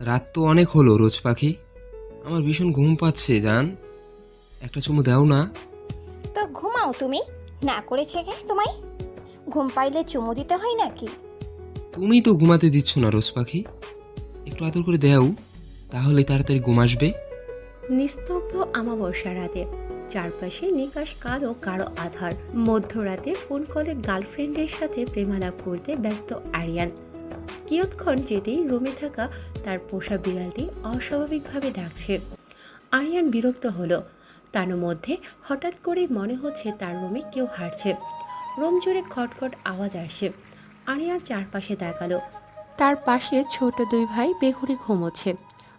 রাত তো অনেক হলো রোজ পাখি। আমার ভীষণ ঘুম পাচ্ছে জান। একটা চুমু দাও না। তো ঘুমাও তুমি। না করেছে কে তোমায়। ঘুম পাইলে চুমু দিতে হয় নাকি? তুমি তো ঘুমাতে দিচ্ছ না রোজ পাখি। একটু আদর করে দাও তাহলে তাড়াতাড়ি ঘুম আসবে। নিস্তব্ধ আমাবস্যা রাতে চারপাশে নিকাশ কালো কারও আধার। মধ্যরাতে ফোন কলে গার্লফ্রেন্ডের সাথে প্রেমালাপ করতে ব্যস্ত আরিয়ান। কিয়ৎক্ষণ যেতেই রুমে থাকা তার পোষা বিড়ালটি অস্বাভাবিকভাবে ডাকছে। আরিয়ান বিরক্ত হলো। তার মধ্যে হঠাৎ করেই মনে হচ্ছে তার রুমে কেউ হাঁটছে। রুম জুড়ে খটখট আওয়াজ আসছে। আরিয়ান চারপাশে তাকালো। তার পাশে ছোট দুই ভাই বেঘুরে ঘুমোচ্ছে।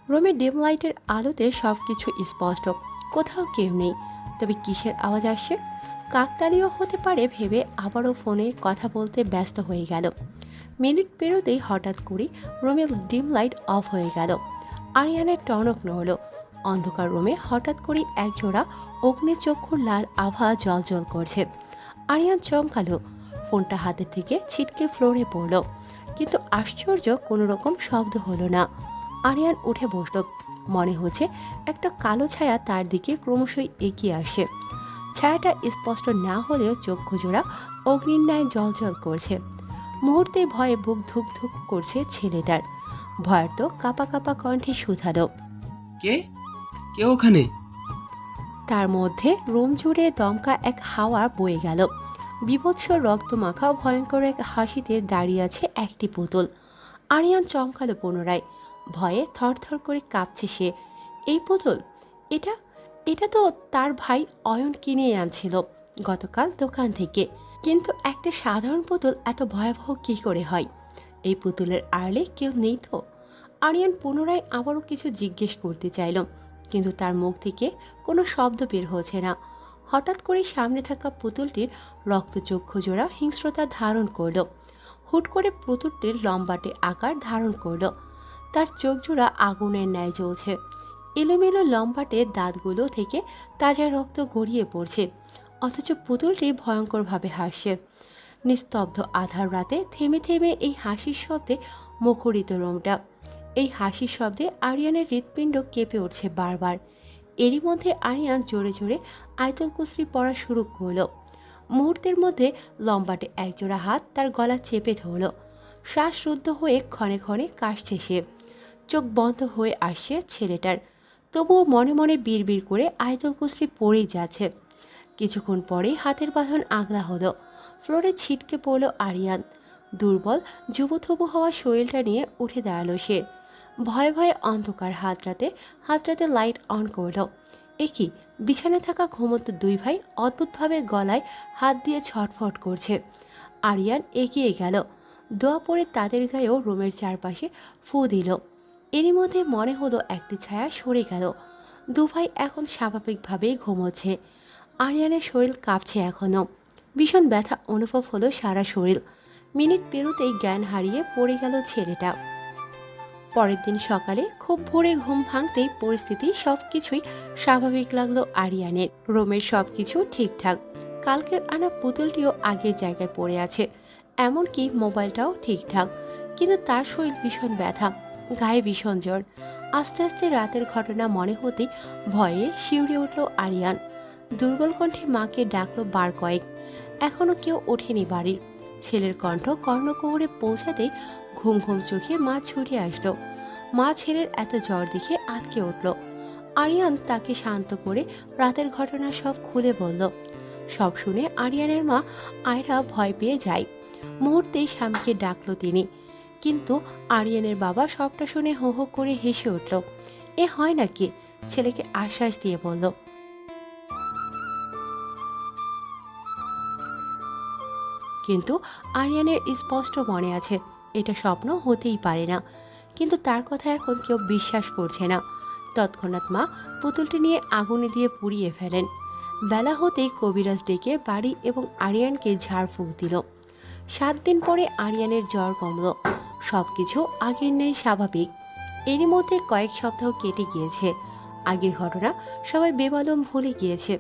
রুমে ডিম লাইটের আলোতে সব কিছু স্পষ্ট। কোথাও কেউ নেই। তবে কিসের আওয়াজ আসছে? কাকতালীয় হতে পারে ভেবে আবারও ফোনে কথা বলতে ব্যস্ত হয়ে গেল। মিনিট পেরোতেই হঠাৎ করে রুমের ডিম লাইট অফ হয়ে গেল। আরিয়ানের টনক নড়ল। অন্ধকার রুমে হঠাৎ করে একজোড়া অগ্নিচক্ষুর লাল আভা জল জল করছে। আরিয়ান চমকালো। ফোনটা হাতে থেকে ছিটকে ফ্লোরে পড়ল। কিন্তু আশ্চর্য কোনো রকম শব্দ হলো না। আরিয়ান উঠে বসল। মনে হচ্ছে একটা কালো ছায়া তার দিকে ক্রমশই এগিয়ে আসে ছায়াটা স্পষ্ট না হলেও চক্ষু জোড়া অগ্নির ন্যায় জল জল করছে। মুহূর্তে ভয়ে বুক ধুক ধুক করছে ছেলেটার। ভয়ার তো কাপা কাপা কণ্ঠে শুধালো। কে? কে ওখানে? তার মধ্যে রুম জুড়ে দমকা এক হাওয়া বয়ে গেল। বিভৎস রক্তমাখা ভয়ঙ্কর এক হাসিতে দাঁড়িয়ে আছে একটি পুতুল। আরিয়ান চমকালো পুনরায়। ভয়ে থরথর করে কাঁপছে সে। এই পুতুল এটা এটা তো তার ভাই অয়ন কিনে আনছিল গতকাল দোকান থেকে। কিন্তু একটা সাধারণ পুতুল এত ভয়াবহ কী করে হয়? এই পুতুলের আড়লে কেউ নেই তো? আরিয়ান পুনরায় আবারও কিছু জিজ্ঞেস করতে চাইল, কিন্তু তার মুখ থেকে কোনো শব্দ বের হচ্ছে না। হঠাৎ করে সামনে থাকা পুতুলটির রক্তচক্ষু জোড়া হিংস্রতা ধারণ করল। হুট করে পুতুলটির লম্বাটে আকার ধারণ করল। তার চোখ জোড়া আগুনের ন্যায় জ্বলছে। এলোমেলো লম্বাটে দাঁতগুলো থেকে তাজা রক্ত গড়িয়ে পড়ছে। অথচ পুতুলটি ভয়ঙ্করভাবে হাসছে নিস্তব্ধ আধার রাতে থেমে থেমে এই হাসির শব্দে মুখরিত রোমটা। এই হাসির শব্দে আরিয়ানের হৃৎপিণ্ড কেঁপে উঠছে বারবার। এরই মধ্যে আরিয়ান জোরে জোরে আয়তল কুসরি পড়া শুরু করল। মুহূর্তের মধ্যে লম্বাটে একজোড়া হাত তার গলা চেপে ধরল। শ্বাসরুদ্ধ হয়ে ক্ষণে ক্ষণে কাশছে সে। চোখ বন্ধ হয়ে আসছে ছেলেটার। তবুও মনে মনে বিড়বিড় করে আয়তল কুসরি পড়েই যাচ্ছে। কিছুক্ষণ পরেই হাতের বাঁধন আগলা হলো। ফ্লোরে ছিটকে পড়ল আরিয়ান। দুর্বল, যুবথবু হওয়া শরীরটা নিয়ে উঠে দাঁড়াল সে। ভয়ে ভয়ে অন্ধকার হাতরাতে হাতরাতে লাইট অন করল। একই বিছানায় থাকা ঘুমন্ত দুই ভাই অদ্ভুতভাবে গলায় হাত দিয়ে ছটফট করছে। আরিয়ান এগিয়ে গেল। দোয়া পরে তাদের গায়েও রুমের চারপাশে ফু দিল। এরই মধ্যে মনে হলো একটি ছায়া সরে গেল। দু ভাই এখন স্বাভাবিকভাবেই ঘুমোচ্ছে। আরিয়ানের শরীর কাঁপছে এখনও ভীষণ ব্যথা অনুভব হলো সারা শরীর। মিনিট পেরোতেই জ্ঞান হারিয়ে পড়ে গেল ছেলেটা। পরের দিন সকালে খুব ভোরে ঘুম ভাঙতেই পরিস্থিতি সব কিছুই স্বাভাবিক লাগল আরিয়ানের। রোমের সব কিছু ঠিকঠাক। কালকের আনা পুতুলটিও আগের জায়গায় পড়ে আছে। এমনকি মোবাইলটাও ঠিকঠাক। কিন্তু তার শরীর ভীষণ ব্যথা। গায়ে ভীষণ জ্বর। আস্তে আস্তে রাতের ঘটনা মনে হতে ভয়ে শিউরে উঠল আরিয়ান। দুর্বল কণ্ঠে মাকে ডাকলো বার কয়েক। এখনও কেউ ওঠেনি বাড়ির। ছেলের কণ্ঠ কর্ণকুহরে পৌঁছাতে ঘুম ঘুম চোখে মা ছুটে আসলো। মা ছেলের এত জ্বর দেখে আটকে উঠল। আরিয়ান তাকে শান্ত করে রাতের ঘটনা সব খুলে বলল। সব শুনে আরিয়ানের মা আয়রা ভয় পেয়ে যায়। মুহূর্তেই স্বামীকে ডাকলো তিনি। কিন্তু আরিয়ানের বাবা সবটা শুনে হো হো করে হেসে উঠল। এ হয় নাকি? ছেলেকে আশ্বাস দিয়ে বলল। কিন্তু আরিয়ানের স্পষ্ট মনে আছে, এটা স্বপ্ন হতেই পারে না। কিন্তু তার কথা এখন কেউ বিশ্বাস করছে না। তৎক্ষণাৎ মা পুতুলটি নিয়ে আগুনে দিয়ে পুড়িয়ে ফেলেন। বেলা হতেই কবিরাজ ডেকে বাড়ি এবং আরিয়ানকে ঝাড়ফুঁক দিল। সাত দিন পরে আরিয়ানের জ্বর কমল। সব কিছু আগের ন্যায় স্বাভাবিক। এরই মধ্যে কয়েক সপ্তাহ কেটে গিয়েছে। আগের ঘটনা সবাই বেমালুম ভুলে গিয়েছে।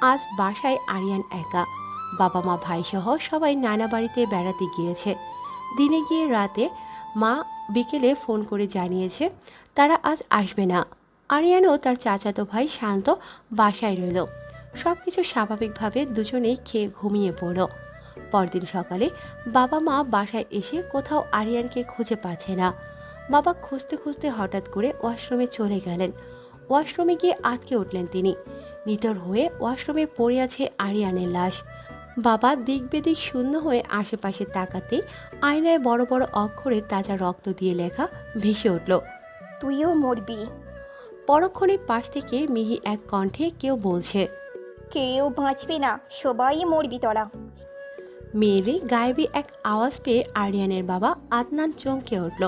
আজ বাসায় আরিয়ান একা। বাবা মা, ভাইসহ সবাই নানা বাড়িতে বেড়াতে গিয়েছে। দিনে গিয়ে রাতে মা বিকেলে ফোন করে জানিয়েছে, তারা আজ আসবে না। আরিয়ানও তার চাচাতো ভাই শান্ত বাসায় রইল। সব কিছু স্বাভাবিকভাবে দুজনেই খেয়ে ঘুমিয়ে পড়ল। পরদিন সকালে বাবা মা বাসায় এসে কোথাও আরিয়ানকে খুঁজে পাচ্ছে না। বাবা খুঁজতে খুঁজতে হঠাৎ করে ওয়াশরুমে চলে গেলেন। ওয়াশরুমে গিয়ে আটকে উঠলেন তিনি। নিতর হয়ে ওয়াশরুমে পড়ে আছে আরিয়ানের লাশ। বাবা দিক বেদিক শূন্য হয়ে আশেপাশে তাকাতেই আয়নায় বড় বড় অক্ষরে তাজা রক্ত দিয়ে লেখা ভেসে উঠল তুইও মরবি। পরক্ষণে পাশ থেকে মিহি এক কণ্ঠে কেউ বলছে কেউ বাঁচবে না সবাই মরবি তোরা। মেয়েলি গায়েবি এক আওয়াজ পেয়ে আরিয়ানের বাবা আদনান চমকে উঠল।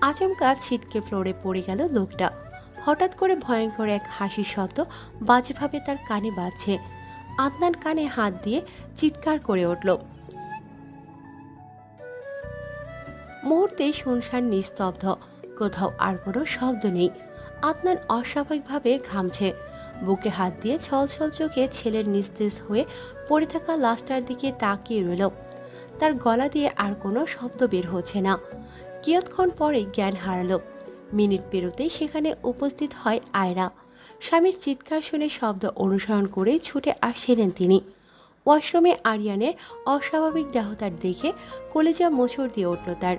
আচমকা ছিটকে ফ্লোরে পড়ে গেল লোকটা। হঠাৎ করে ভয়ঙ্কর এক হাসির শব্দ বাজেভাবে তার কানে বাজছে। আদনান কানে হাত দিয়ে চিৎকার করে উঠল। মুহূর্তে শুনশান নিস্তব্ধ, কোথাও আর কোনো শব্দ নেই। আদনান অস্বাভাবিকভাবে ঘামছে। বুকে হাত দিয়ে ছলছল চোখে ছেলের নিস্তেজ হয়ে পড়ে থাকা লাশটার দিকে তাকিয়ে রইল। তার গলা দিয়ে আর কোনো শব্দ বের হচ্ছে না। কিয়ৎক্ষণ পরে জ্ঞান হারালো। মিনিট পেরোতেই সেখানে উপস্থিত হয় আয়রা। স্বামীর চিৎকার শুনে শব্দ অনুসরণ করে ছুটে আসছিলেন তিনি। ওয়াশরুমে আরিয়ানের অস্বাভাবিক দেহতার দেখে কলেজা মোচড় দিয়ে উঠল তার।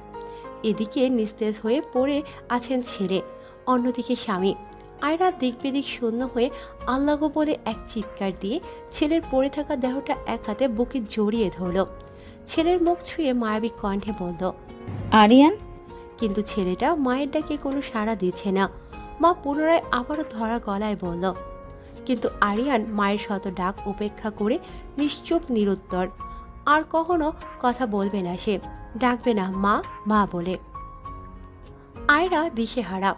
এদিকে নিস্তেজ হয়ে পড়ে আছেন ছেলে অন্যদিকে স্বামী। আয়রা দিক বেদিক শূন্য হয়ে আল্লাহ বলে এক চিৎকার দিয়ে ছেলের পড়ে থাকা দেহটা এক হাতে বুকে জড়িয়ে ধরল। ছেলের মুখ ছুঁয়ে মায়াবী কণ্ঠে বলল আরিয়ান? কিন্তু ছেলেটা মায়ের ডাকে কোনো সাড়া দিচ্ছে না। মা পুনরায় আবারও ধরা গলায় বলল, কিন্তু আরিয়ান মায়ের শত ডাক উপেক্ষা করে নিশ্চুপ নিরুত্তর। আর কখনো কথা বলবে না সে, ডাকবে না মা মা বলে। আয়রা দিশেহারা,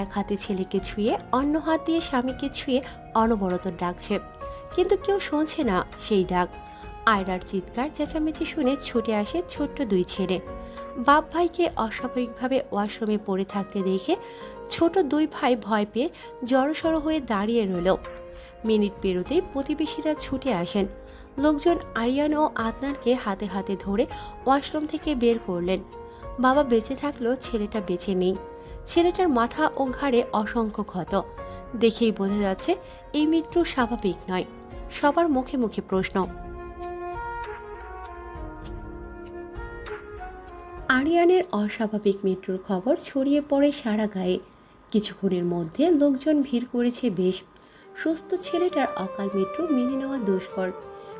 এক হাতে ছেলেকে ছুঁয়ে অন্য হাত দিয়ে স্বামীকে ছুঁয়ে অনবরত ডাকছে, কিন্তু কেউ শুনছে না সেই ডাক। আয়রার চিৎকার চেঁচামেচি শুনে ছুটে আসে ছোট্ট দুই ছেলে। বাপ ভাইকে অস্বাভাবিকভাবে ওয়াশরুমে পড়ে থাকতে দেখে ছোট দুই ভাই ভয় পেয়ে জড়সড় হয়ে দাঁড়িয়ে রইল। মিনিট পেরোতেই প্রতিবেশীরা ছুটে আসেন। লোকজন আরিয়ান ও আদনানকে হাতে হাতে ধরে ওয়াশরুম থেকে বের করলেন। বাবা বেঁচে থাকলেও ছেলেটা বেঁচে নেই। ছেলেটার মাথা ও ঘাড়ে অসংখ্য ক্ষত। দেখেই বোঝা যাচ্ছে, এই মৃত্যু স্বাভাবিক নয়। সবার মুখে মুখে প্রশ্ন। আরিয়ানের অস্বাভাবিক মৃত্যুর খবর ছড়িয়ে পড়ে সারা গায়ে। কিছুক্ষণের মধ্যে লোকজন ভিড় করেছে বেশ। সুস্থ ছেলেটার অকাল মৃত্যু মেনে নেওয়া দুষ্কর।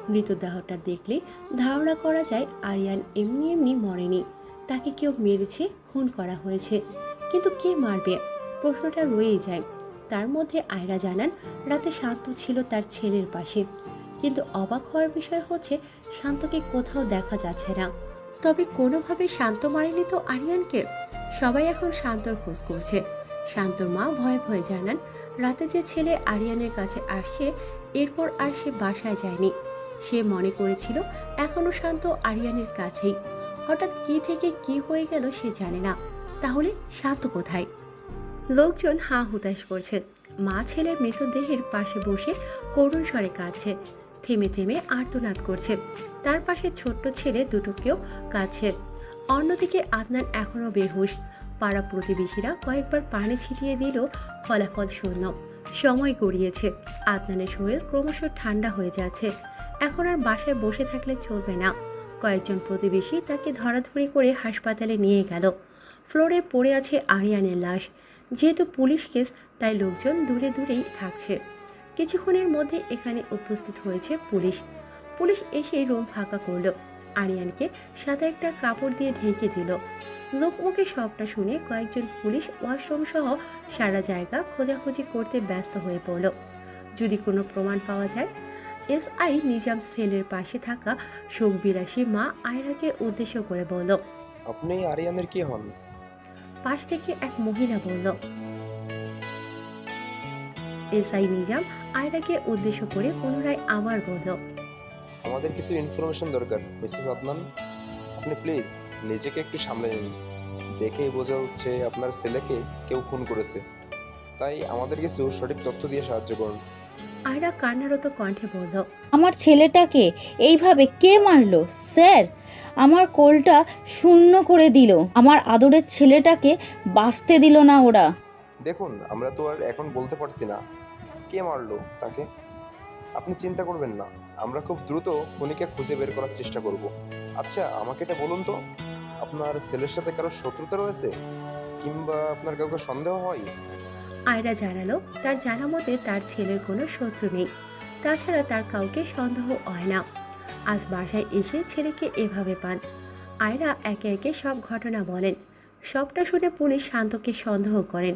মৃতদেহটা দেখলে ধারণা করা যায় আরিয়ান এমনি এমনি মরেনি। তাকে কেউ মেরেছে, খুন করা হয়েছে। কিন্তু কে মারবে? প্রশ্নটা রয়েই যায়। তার মধ্যে আয়রা জানান, রাতে শান্ত ছিল তার ছেলের পাশে। কিন্তু অবাক হওয়ার বিষয় হচ্ছে, শান্তকে কোথাও দেখা যাচ্ছে না। তবে কোনোভাবে শান্ত মারেনি তো আরিয়ানকে? সবাই এখন শান্তর খোঁজ করছে। শান্তর মা ভয়ে ভয়ে জানান, রাতে যে ছেলে আরিয়ানের কাছে আসছে এরপর আর সে বাসায় যায়নি। সে মনে করেছিল, এখনও শান্ত আরিয়ানের কাছেই। হঠাৎ কি থেকে কি হয়ে গেল সে জানে না। তাহলে শান্ত কোথায়? লোকজন হা হুতাশ করছে মা ছেলের মৃতদেহের পাশে বসে করুণ স্বরে কাঁদছে। থেমে থেমে আর্তনাদ করছে। তার পাশে ছোট্ট ছেলে দুটোকেও কাছে অন্যদিকে আদনান এখনও বেহুশ। পাড়া প্রতিবেশীরা কয়েকবার পানি ছিটিয়ে দিল ফলাফল শূন্য। সময় গড়িয়েছে। আদনানের শরীর ক্রমশ ঠান্ডা হয়ে যাচ্ছে। এখন আর বাসায় বসে থাকলে চলবে না। কয়েকজন প্রতিবেশী তাকে ধরাধরি করে হাসপাতালে নিয়ে গেল। ফ্লোরে পড়ে আছে আরিয়ানের লাশ। যেহেতু পুলিশ কেস, তাই লোকজন দূরে দূরেই থাকছে। কিছুক্ষণের মধ্যে এখানে উপস্থিত হয়েছে পুলিশ। পুলিশ এসে রুম ফাঁকা করল। আরিয়ানকে সাদা একটা কাপড় দিয়ে ঢেকে দিল। লোকমুখে সবটা শুনে কয়েকজন পুলিশ ওয়াশরুম সহ সারা জায়গা খোঁজাখুঁজি করতে ব্যস্ত হয়ে পড়ল। যদি কোনো প্রমাণ পাওয়া যায় এসআই নিজাম সেলের পাশে থাকা শোকবিলাসী মা আয়রাকে উদ্দেশ্য করে বলল আপনি আরিয়ানের কি হন? পাশ থেকে এক মহিলা বলল এসআই নিজাম আয়রাকে উদ্দেশ্য করে পুনরায় আবার বলল আমাদের কিছু ইনফরমেশন দরকার মিসেস আদনান। আপনি প্লিজ নিজেকে একটু সামলে নিন। দেখেই বোঝা হচ্ছে আপনার ছেলেকে কেউ খুন করেছে। তাই আমাদের কিছু সঠিক তথ্য দিয়ে সাহায্য করুন। আয়রা কান্নারত কণ্ঠে বলল আমার ছেলেটাকে এইভাবে কে মারলো স্যার? আমার কোলটা শূন্য করে দিল। আমার আদরের ছেলেটাকে বাঁচতে দিল না ওরা। দেখুন আমরা তো আর এখন বলতে পারছি না। কে মারলো তাকে? আপনি চিন্তা করবেন না। আমরা খুব দ্রুত খুনিকে খুঁজে বের করার চেষ্টা করব। আচ্ছা আমাকে এটা বলুন তো, আপনার ছেলের সাথে কারও শত্রুতা রয়েছে? কিংবা আপনার কাউকে সন্দেহ হয়? আয়রা জানালো, তার জানা মতে তার ছেলের কোনো শত্রু নেই। তাছাড়া তার কাউকে সন্দেহ হয় না। আজ বাসায় এসে ছেলেকে এভাবে পান। আয়রা একে একে সব ঘটনা বলেন। সবটা শুনে পুলিশ শান্তকে সন্দেহ করেন।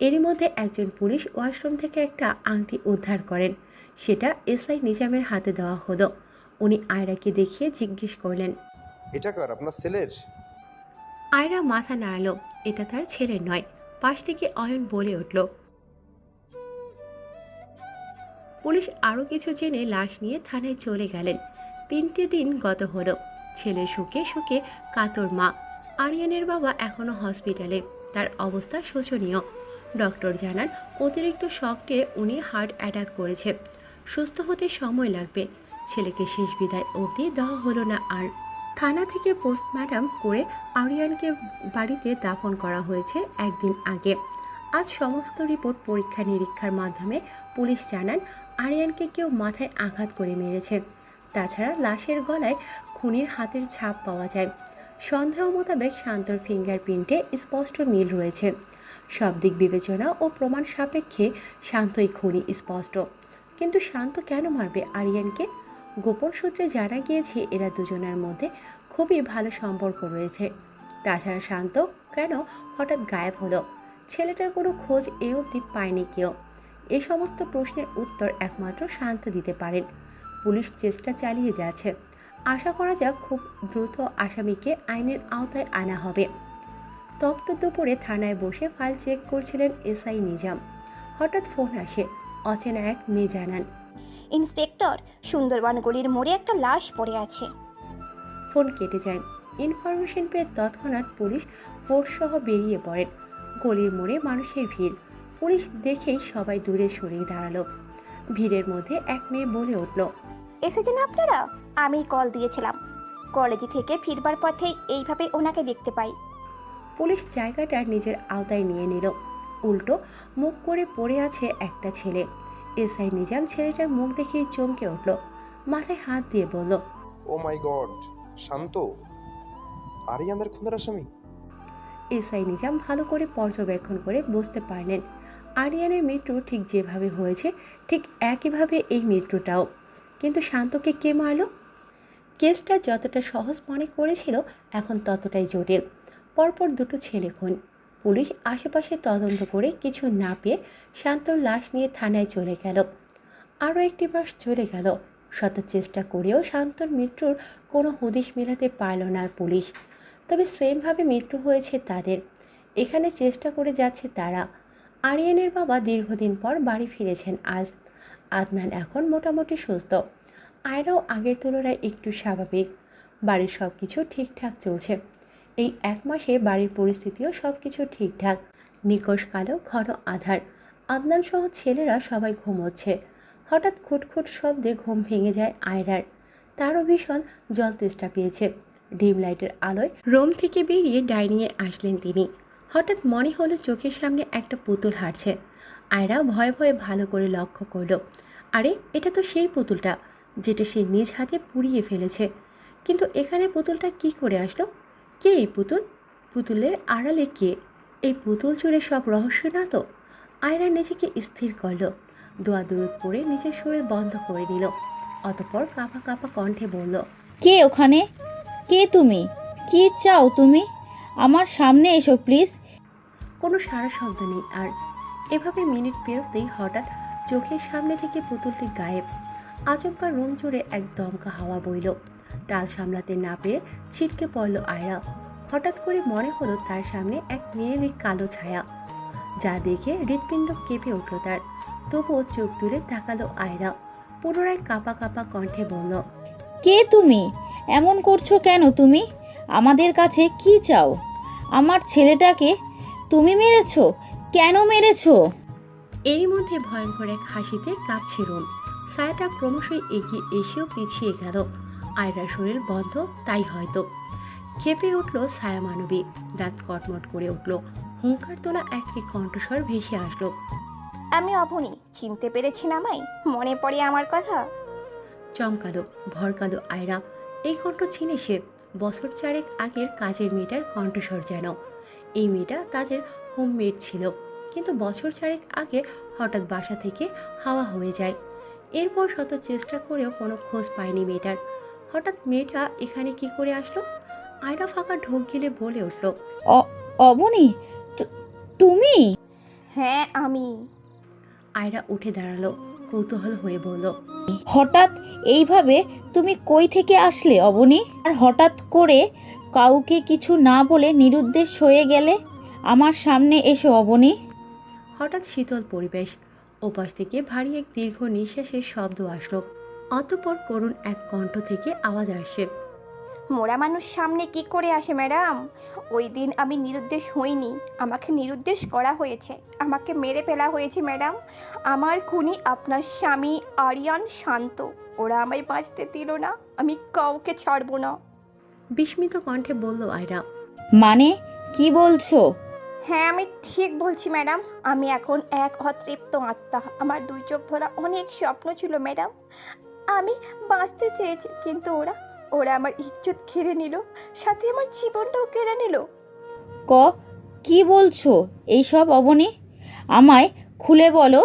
এরই মধ্যে একজন পুলিশ ওয়াশরুম থেকে একটা আংটি উদ্ধার করেন। সেটা এসআই নিজামের হাতে দেওয়া হলো। উনি আয়রাকে দেখিয়ে জিজ্ঞেস করলেন এটা কার আপনার ছেলের? আয়রা মাথা নাড়ালো এটা তার ছেলের নয় পাশ থেকে অয়ন বলে উঠল। পুলিশ আরও কিছু জেনে লাশ নিয়ে থানায় চলে গেলেন। তিনটে দিন গত হলো ছেলের সুখে সুখে কাতর মা আরিয়ানের বাবা এখনও হসপিটালে তার অবস্থা শোচনীয়। ডক্টর জানান অতিরিক্ত শকটে উনি হার্ট অ্যাটাক করেছে। সুস্থ হতে সময় লাগবে। ছেলেকে শেষ বিদায় অবধি দেওয়া হলো না আর থানা থেকে পোস্টমর্টম করে আরিয়ানকে বাড়িতে দাফন করা হয়েছে একদিন আগে। আজ সমস্ত রিপোর্ট পরীক্ষা নিরীক্ষার মাধ্যমে পুলিশ জানান, আরিয়ানকে কেউ মাথায় আঘাত করে মেরেছে। তাছাড়া লাশের গলায় খুনির হাতের ছাপ পাওয়া যায়। সন্দেহ মোতাবেক শান্তর ফিঙ্গারপ্রিন্টে স্পষ্ট মিল রয়েছে। সব দিক বিবেচনা ও প্রমাণ সাপেক্ষে শান্তই খুনি স্পষ্ট। কিন্তু শান্ত কেন মারবে আরিয়ানকে? গোপন সূত্রে জানা গিয়েছে, এরা দুজনের মধ্যে খুবই ভালো সম্পর্ক রয়েছে। তাছাড়া শান্ত কেন হঠাৎ গায়েব হলো? ছেলেটার কোনো খোঁজ এ অবধি পায়নি কেউ। এই সমস্ত প্রশ্নের উত্তর একমাত্র শান্ত দিতে পারেন। পুলিশ চেষ্টা চালিয়ে যাচ্ছে। আশা করা যাক খুব দ্রুত আসামিকে আইনের আওতায় আনা হবে। তপ্ত দুপুরে থানায় বসে ফাইল চেক করছিলেন এসআই নিজাম। হঠাৎ ফোন আসে। অচেনা এক মেয়ে জানান। ইন্সপেক্টর সুন্দরবন গলির মোড়ে একটা লাশ পড়ে আছে। ফোন কেটে যায়। ইনফরমেশন পেয়ে তৎক্ষণাৎ পুলিশ ফোর্সসহ বেরিয়ে পড়েন। গলির মোড়ে মানুষের ভিড়। পুলিশ দেখেই সবাই দূরে সরিয়ে দাঁড়াল। ভিড়ের মধ্যে এক মেয়ে বলে উঠল এসেছেন আপনারা? আমি কল দিয়েছিলাম। কলেজে থেকে ফিরবার পথে এইভাবে ওনাকে দেখতে পাই। পুলিশ জায়গাটা নিজের আওতায় নিয়ে নিল। উল্টো মুখ করে পড়ে আছে একটা ছেলে। এসআই নিজাম ছেলেটার মুখ দেখেই চমকে উঠল। মাথায় হাত দিয়ে বলল ও মাই গড শান্ত। আরিয়ানের খুনের আসামি এসআই নিজাম ভালো করে পর্যবেক্ষণ করে বুঝতে পারলেন আরিয়ানের মৃত্যু ঠিক যেভাবে হয়েছে ঠিক একইভাবে এই মৃত্যুটাও। কিন্তু শান্তকে কে মারল? কেসটা যতটা সহজ মনে করেছিল এখন ততটাই জটিল। পরপর দুটো ছেলে খুন। পুলিশ আশেপাশে তদন্ত করে কিছু না পেয়ে শান্তর লাশ নিয়ে থানায় চলে গেল। আরও একটি মাস চলে গেল। শত চেষ্টা করেও শান্তর মৃত্যুর কোনো হদিশ মেলাতে পারল না পুলিশ। তবে সেমভাবে মৃত্যু হয়েছে তাদের। এখানে চেষ্টা করে যাচ্ছে তারা। আরিয়ানের বাবা দীর্ঘদিন পর বাড়ি ফিরেছেন আজ। আদনান এখন মোটামুটি সুস্থ। আয়রাও আগের তুলনায় একটু স্বাভাবিক। বাড়ির সব কিছু ঠিকঠাক চলছে। এই এক মাসে বাড়ির পরিস্থিতিও সব কিছু ঠিকঠাক। নিকশ কালো, ঘন আধার। আদনান সহ ছেলেরা সবাই ঘুমোচ্ছে। হঠাৎ খুটখুট শব্দে ঘুম ভেঙে যায় আয়রার। তারও ভীষণ জল তেষ্টা পেয়েছে। ডিম লাইটের আলোয় রোম থেকে বেরিয়ে ডাইনিংয়ে আসলেন তিনি। হঠাৎ মনে হলো চোখের সামনে একটা পুতুল হাঁটছে। আয়রা ভয়ে ভয়ে ভালো করে লক্ষ্য করল। আরে, এটা তো সেই পুতুলটা, যেটা সে নিজ হাতে পুড়িয়ে ফেলেছে। কিন্তু এখানে পুতুলটা কি করে আসলো? কে এই পুতুল? পুতুলের আড়ালে কে? এই পুতুল জুড়ে সব রহস্য না তো? আয়রা নিজেকে স্থির করল। দোয়া দূরত পড়ে নিজের শরীর বন্ধ করে নিল। অতপর কাঁপা কাঁপা কণ্ঠে বলল কে ওখানে? কে তুমি? কি চাও তুমি? আমার সামনে এসো প্লিজ। কোনো সারা শব্দ নেই আর এভাবে মিনিট পেরোতেই হঠাৎ চোখের সামনে থেকে পুতুলটি গায়েব। আচমকা রুম জুড়ে এক দমকা হাওয়া বইল। ডাল সামলাতে না পেরে ছিটকে পড়ল আয়রা। হঠাৎ করে মনে হলো তার সামনে এক মেয়েলি কালো ছায়া। যা দেখে হৃৎপিণ্ড কেঁপে উঠল তার। তবুও চোখ তুলে তাকালো আয়রা। পুনরায় কাপা কাপা কণ্ঠে বলল কে তুমি? এমন করছ কেন তুমি? আমাদের কাছে কি চাও? আমার ছেলেটাকে তুমি মেরেছো? কেন মেরেছো? এরই মধ্যে ভয়ঙ্কর এক হাসিতে কাঁপছে রুম। ছায়াটা ক্রমশই এগিয়ে এসেও পিছিয়ে গেল। আয়রার শরীর বন্ধ তাই হয়তো। খেপে উঠল ছায়া মানবী দাঁত কটমট করে উঠল। হুঙ্কার তোলা একটি কণ্ঠস্বর ভেসে আসলো। আমি অবনী চিনতে পেরেছি না মাই মনে পড়ে আমার কথা? চমকালো ভরকালো আয়রা। এই কণ্ঠ চিনে সে বছর চারেক আগের কাজের মেয়েটার কণ্ঠস্বর যেন। এই মেয়েটা তাদের হোমমেড ছিল। কিন্তু বছর চারেক আগে হঠাৎ বাসা থেকে হাওয়া হয়ে যায়। এরপর শত চেষ্টা করেও কোনো খোঁজ পায়নি মেয়েটার। হঠাৎ মেয়েটা এখানে কি করে আসলো? আয়রা ফাঁকা ঢোক গিলে বলে উঠল অ- অবনী তু- তুমি? হ্যাঁ আমি। আয়রা উঠে দাঁড়াল কৌতূহল হয়ে বলল হঠাৎ এইভাবে তুমি কই থেকে আসলে অবনী? আর হঠাৎ করে কাউকে কিছু না বলে নিরুদ্দেশ হয়ে গেলে আমার সামনে এসো অবনী। হঠাৎ শীতল পরিবেশ ওপাশ থেকে ভারী এক দীর্ঘ নিঃশ্বাসের শব্দ আসলো। অতঃপর করুণ এক কণ্ঠ থেকে আওয়াজ আসে। মোরা মানুষ সামনে কি করে আসে ম্যাডাম? ওই দিন আমি নিরুদ্দেশ হইনি। আমাকে নিরুদ্দেশ করা হয়েছে। আমাকে মেরে ফেলা হয়েছে ম্যাডাম। আমার খুনি আপনার স্বামী আরিয়ান শান্ত। ওরা আমায় বাঁচতে দিল না। আমি কাউকে ছাড়বো না। বিস্মিত কণ্ঠে বলল আয়রা মানে কি বলছো? হ্যাঁ আমি ঠিক বলছি ম্যাডাম। আমি এখন এক অতৃপ্ত আত্মা। আমার দুই চোখ ভরা অনেক স্বপ্ন ছিল ম্যাডাম। আমি বাঁচতে চেয়েছি কিন্তু ওরা ওরা আমার ইজ্জত কেড়ে নিল সাথে আমার জীবনটাও কেড়ে নিল। ক কি বলছো এইসব অবনী? আমায় খুলে বলো।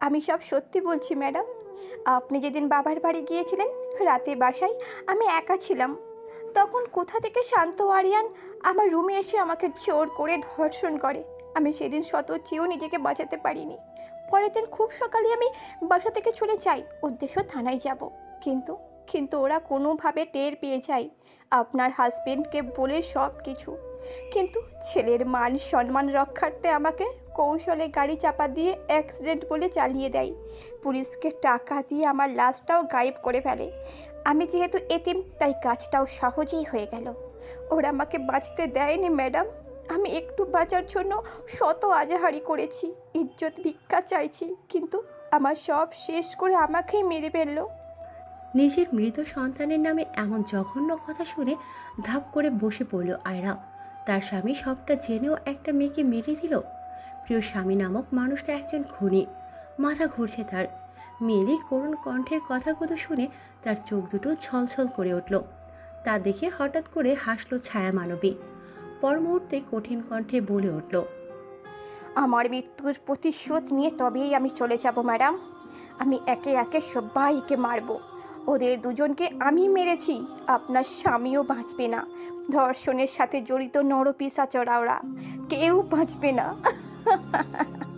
আমি সব সত্যি বলছি ম্যাডাম। আপনি যেদিন বাবার বাড়ি গিয়েছিলেন রাতে বাসায় আমি একা ছিলাম। তখন কোথা থেকে শান্ত আরিয়ান আমার রুমে এসে আমাকে জোর করে ধর্ষণ করে আমি সেদিন শত চেয়েও নিজেকে বাঁচাতে পারিনি। পরের দিন খুব সকালে আমি বাসা থেকে চলে যাই, উদ্দেশ্য থানায় যাব। কিন্তু কিন্তু ওরা কোনোভাবে টের পেয়ে যায়, আপনার হাজবেন্ডকে বলে সব কিছু। কিন্তু ছেলের মান সম্মান রক্ষার্থে আমাকে কৌশলে গাড়ি চাপা দিয়ে অ্যাক্সিডেন্ট বলে চালিয়ে দেয়। পুলিশকে টাকা দিয়ে আমার লাশটাও গায়েব করে ফেলে। আমি যেহেতু এতিম, তাই কাজটাও সহজেই হয়ে গেল। ওরা আমাকে বাঁচতে দেয়নি ম্যাডাম আমি একটু বাঁচার জন্য শত আজাহারি করেছি, ইজ্জত ভিক্ষা চাইছি, কিন্তু আমার সব শেষ করে আমাকেই মেরে ফেলল। নিজের মৃত সন্তানের নামে এমন জঘন্য কথা শুনে ধাপ করে বসে পড়ল আয়রা। তার স্বামী সবটা জেনেও একটা মেয়েকে মেরে দিল। প্রিয় স্বামী নামক মানুষটা একজন খুনি। মাথা ঘুরছে তার। মেয়েলি করুণ কণ্ঠের কথাগুলো শুনে তার চোখ দুটো ছলছল করে উঠল। তা দেখে হঠাৎ করে হাসলো ছায়া মানবী পর মুহূর্তে কঠিন কণ্ঠে বলে উঠল, আমার মৃত্যুর প্রতিশোধ নিয়ে তবেই আমি চলে যাব, ম্যাডাম। আমি একে একে সবাইকে মারব। ওদের দুজনকে আমি মেরেছি। আপনার স্বামীও বাঁচবে না। ধর্ষণের সাথে জড়িত নরপিসাচরা ওরা কেউ বাঁচবে না।